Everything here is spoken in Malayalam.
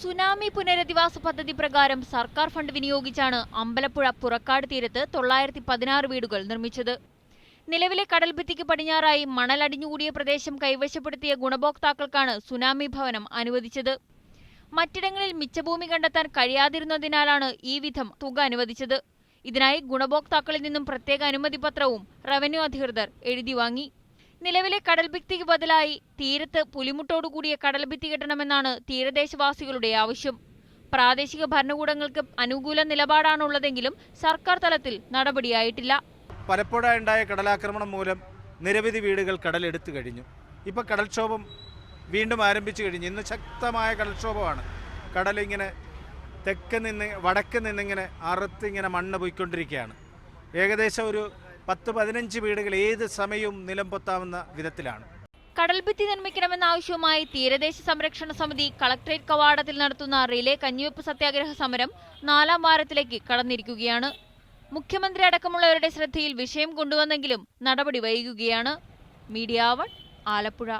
സുനാമി പുനരധിവാസ പദ്ധതി പ്രകാരം സർക്കാർ ഫണ്ട് വിനിയോഗിച്ചാണ് അമ്പലപ്പുഴ പുറക്കാട് തീരത്ത് തൊള്ളായിരത്തി പതിനാറ് വീടുകൾ നിർമ്മിച്ചത്. നിലവിലെ കടൽഭിത്തിക്ക് പടിഞ്ഞാറായി മണലടിഞ്ഞുകൂടിയ പ്രദേശം കൈവശപ്പെടുത്തിയ ഗുണഭോക്താക്കൾക്കാണ് സുനാമി ഭവനം അനുവദിച്ചത്. മറ്റിടങ്ങളിൽ മിച്ചഭൂമി കണ്ടെത്താൻ കഴിയാതിരുന്നതിനാലാണ് ഈ വിധം തുക അനുവദിച്ചത്. ഇതിനായി ഗുണഭോക്താക്കളിൽ നിന്നും പ്രത്യേക അനുമതി പത്രവും റവന്യൂ അധികൃതർ എഴുതി വാങ്ങി. നിലവിലെ കടൽഭിത്തിക്ക് ബദലായി തീരത്ത് പുലിമുട്ടോടുകൂടിയ കടൽഭിത്തി കെട്ടണമെന്നാണ് തീരദേശവാസികളുടെ ആവശ്യം. പ്രാദേശിക ഭരണകൂടങ്ങൾക്ക് അനുകൂല നിലപാടാണുള്ളതെങ്കിലും സർക്കാർ തലത്തിൽ നടപടിയായിട്ടില്ല. പലപ്പോഴായുണ്ടായ കടലാക്രമണം മൂലം നിരവധി വീടുകൾ കടലെടുത്തു കഴിഞ്ഞു. ഇപ്പോൾ കടൽക്ഷോഭം വീണ്ടും ആരംഭിച്ചു കഴിഞ്ഞു. ഇന്ന് ശക്തമായ കടൽക്ഷോഭമാണ്. കടലിങ്ങനെ തെക്ക് നിന്ന് വടക്ക് നിന്നിങ്ങനെ അറുത്തിങ്ങനെ മണ്ണ് പോയിക്കൊണ്ടിരിക്കുകയാണ്. ഏകദേശം ഒരു പത്ത് പതിനഞ്ച് വീടുകൾ ഏത് സമയവും നിലം പൊത്താവുന്ന വിധത്തിലാണ്. കടൽഭിത്തി നിർമ്മിക്കണമെന്ന ആവശ്യവുമായി തീരദേശ സംരക്ഷണ സമിതി കളക്ടറേറ്റ് കവാടത്തിൽ നടത്തുന്ന റിലേ കഞ്ഞിവെപ്പ് സത്യാഗ്രഹ സമരം നാലാം വാരത്തിലേക്ക് കടന്നിരിക്കുകയാണ്. മുഖ്യമന്ത്രി അടക്കമുള്ളവരുടെ ശ്രദ്ധയിൽ വിഷയം കൊണ്ടുവന്നെങ്കിലും നടപടി വൈകുകയാണ്. Media One Alappuzha.